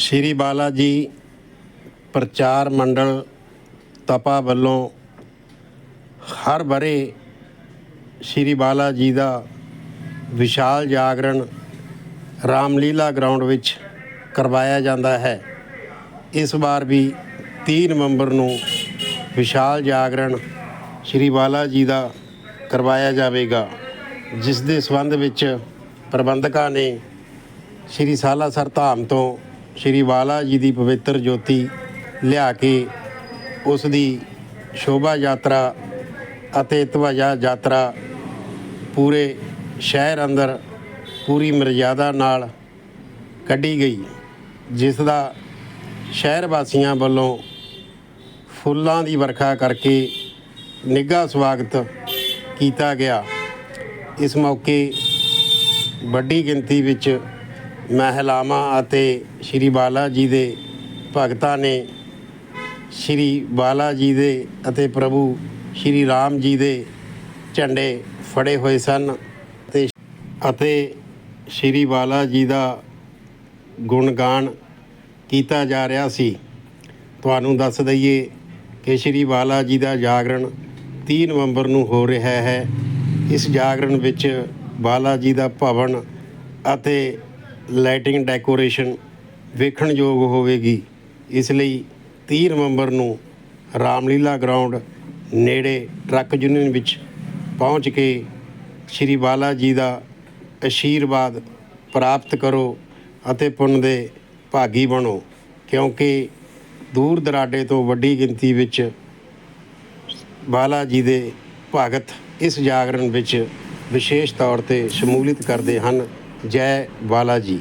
ਸ਼੍ਰੀ ਬਾਲਾ ਜੀ ਪ੍ਰਚਾਰ ਮੰਡਲ ਤਪਾ ਵੱਲੋਂ ਹਰ ਬਰੇ ਸ਼੍ਰੀ ਬਾਲਾ ਜੀ ਦਾ ਵਿਸ਼ਾਲ ਜਾਗਰਣ ਰਾਮਲੀਲਾ ਗਰਾਊਂਡ ਵਿੱਚ ਕਰਵਾਇਆ ਜਾਂਦਾ ਹੈ। ਇਸ ਵਾਰ ਵੀ 30 ਨਵੰਬਰ ਨੂੰ ਵਿਸ਼ਾਲ ਜਾਗਰਣ ਸ਼੍ਰੀ ਬਾਲਾ ਜੀ ਦਾ ਕਰਵਾਇਆ ਜਾਵੇਗਾ, ਜਿਸ ਦੇ ਸੰਬੰਧ ਵਿੱਚ ਪ੍ਰਬੰਧਕਾਂ ਨੇ ਸ਼੍ਰੀ ਸਾਲਾਸਰ ਧਾਮ ਤੋਂ ਸ਼੍ਰੀ ਬਾਲਾ ਜੀ ਦੀ ਪਵਿੱਤਰ ਜੋਤੀ ਲਿਆ ਕੇ ਉਸ ਦੀ ਸ਼ੋਭਾ ਯਾਤਰਾ ਅਤੇ ਧਵਜਾ ਯਾਤਰਾ ਪੂਰੇ ਸ਼ਹਿਰ ਅੰਦਰ ਪੂਰੀ ਮਰਜ਼ਾਦਾ ਨਾਲ ਕੱਢੀ ਗਈ, ਜਿਸ ਦਾ ਸ਼ਹਿਰ ਵਾਸੀਆਂ ਵੱਲੋਂ ਫੁੱਲਾਂ ਦੀ ਵਰਖਾ ਕਰਕੇ ਨਿੱਘਾ ਸਵਾਗਤ ਕੀਤਾ ਗਿਆ। ਇਸ ਮੌਕੇ ਵੱਡੀ ਗਿਣਤੀ ਵਿੱਚ ਮਹਿਲਾਵਾਂ ਅਤੇ ਸ਼੍ਰੀ ਬਾਲਾ ਜੀ ਦੇ ਭਗਤਾਂ ਨੇ ਸ਼੍ਰੀ ਬਾਲਾ ਜੀ ਦੇ ਅਤੇ ਪ੍ਰਭੂ ਸ਼੍ਰੀ ਰਾਮ ਜੀ ਦੇ ਝੰਡੇ ਫੜੇ ਹੋਏ ਸਨ ਤੇ ਅਤੇ ਸ਼੍ਰੀ ਬਾਲਾ ਜੀ ਦਾ ਗੁਣਗਾਨ ਕੀਤਾ ਜਾ ਰਿਹਾ ਸੀ। ਤੁਹਾਨੂੰ ਦੱਸ ਦਈਏ ਕਿ ਸ਼੍ਰੀ ਬਾਲਾ ਜੀ ਦਾ ਜਾਗਰਣ 30 ਨਵੰਬਰ ਨੂੰ ਹੋ ਰਿਹਾ ਹੈ। ਇਸ ਜਾਗਰਣ ਵਿੱਚ ਬਾਲਾ ਜੀ ਦਾ ਭਵਨ ਅਤੇ ਲਾਈਟਿੰਗ ਡੈਕੋਰੇਸ਼ਨ ਵੇਖਣ ਯੋਗ ਹੋਵੇਗੀ। ਇਸ ਲਈ 30 ਨਵੰਬਰ ਨੂੰ ਰਾਮਲੀਲਾ ਗਰਾਊਂਡ ਨੇੜੇ ਟਰੱਕ ਯੂਨੀਅਨ ਵਿੱਚ ਪਹੁੰਚ ਕੇ ਸ਼੍ਰੀ ਬਾਲਾ ਜੀ ਦਾ ਅਸ਼ੀਰਵਾਦ ਪ੍ਰਾਪਤ ਕਰੋ ਅਤੇ ਪੁੰਨ ਦੇ ਭਾਗੀ ਬਣੋ, ਕਿਉਂਕਿ ਦੂਰ ਦਰਾਡੇ ਤੋਂ ਵੱਡੀ ਗਿਣਤੀ ਵਿੱਚ ਬਾਲਾ ਜੀ ਦੇ ਭਗਤ ਇਸ ਜਾਗਰਣ ਵਿੱਚ ਵਿਸ਼ੇਸ਼ ਤੌਰ ਤੇ ਸ਼ਮੂਲੀਅਤ ਕਰਦੇ ਹਨ। ਜੈ ਬਾਲਾ ਜੀ।